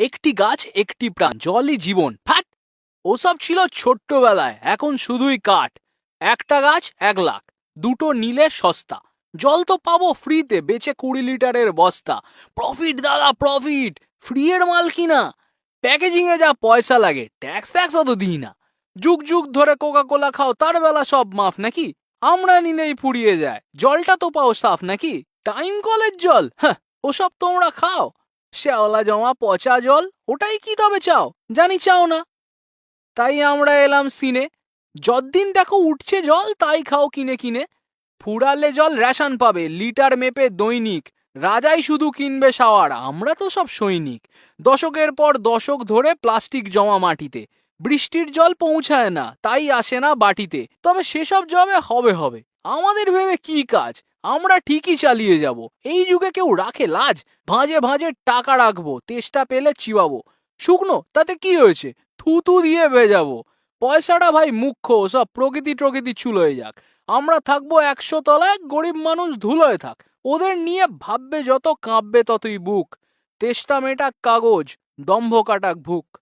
একটি গাছ, একটি প্রাণ, জলই জীবন। ফ্যাট! ওসব ছিল ছোট্টবেলায়, এখন শুধুই কাঠ। একটা গাছ, এক লাখ। দুটো নিলে সস্তা। জল তো পাবো ফ্রিতে, বেচে কুড়ি লিটারের বস্তা। প্রফিট, দাদা, প্রফিট! ফ্রি এর মাল কিনা? প্যাকেজিং এ যা পয়সা লাগে, ট্যাক্স ট্যাক্স অত দিই না। যুগ যুগ ধরে কোকা কোলা খাও, তার বেলা সব মাফ নাকি? আমরা নিলেই ফুরিয়ে যায়। জলটা তো পাও সাফ নাকি? টাইম কলের জল? হ্যাঁ ওসব তোমরা খাও। শ্যাওলা জমা পচা জল, ওটাই কি তবে চাও? জানি চাও না। তাই আমরা এলাম সিনে। যদ্দিন দেখো উঠছে জল, তাই খাও কিনে কিনে। ফুরালে জল রেশন পাবে, লিটার মেপে দৈনিক। রাজাই শুধু কিনবে শাওয়ার আমরা তো সব সৈনিক। দশকের পর দশক ধরে প্লাস্টিক জমা মাটিতে। বৃষ্টির জল পৌঁছায় না, তাই আসে না বাটিতে। তবে সেসব জবে হবে হবে। আমাদের ভেবে কি কাজ? আমরা ঠিকই চালিয়ে যাব। এই যুগে কেউ রাখে লাজ। ভাঁজে ভাঁজে টাকা রাখব, তেষ্টা পেলে চিবাবো। শুকনো, তাতে কি হয়েছে? থুতু দিয়ে ভেজাবো। পয়সাটা ভাই মুখ্য, সব প্রকৃতি প্রকৃতি চুলোয় যাক। আমরা থাকব একশো তলায়, গরিব মানুষ ধুলোয় থাক। ওদের নিয়ে ভাববে যত, কাঁপবে ততই বুক। তেষ্টা মেটাক কাগজ, দম্ভ কাটাক ভুক।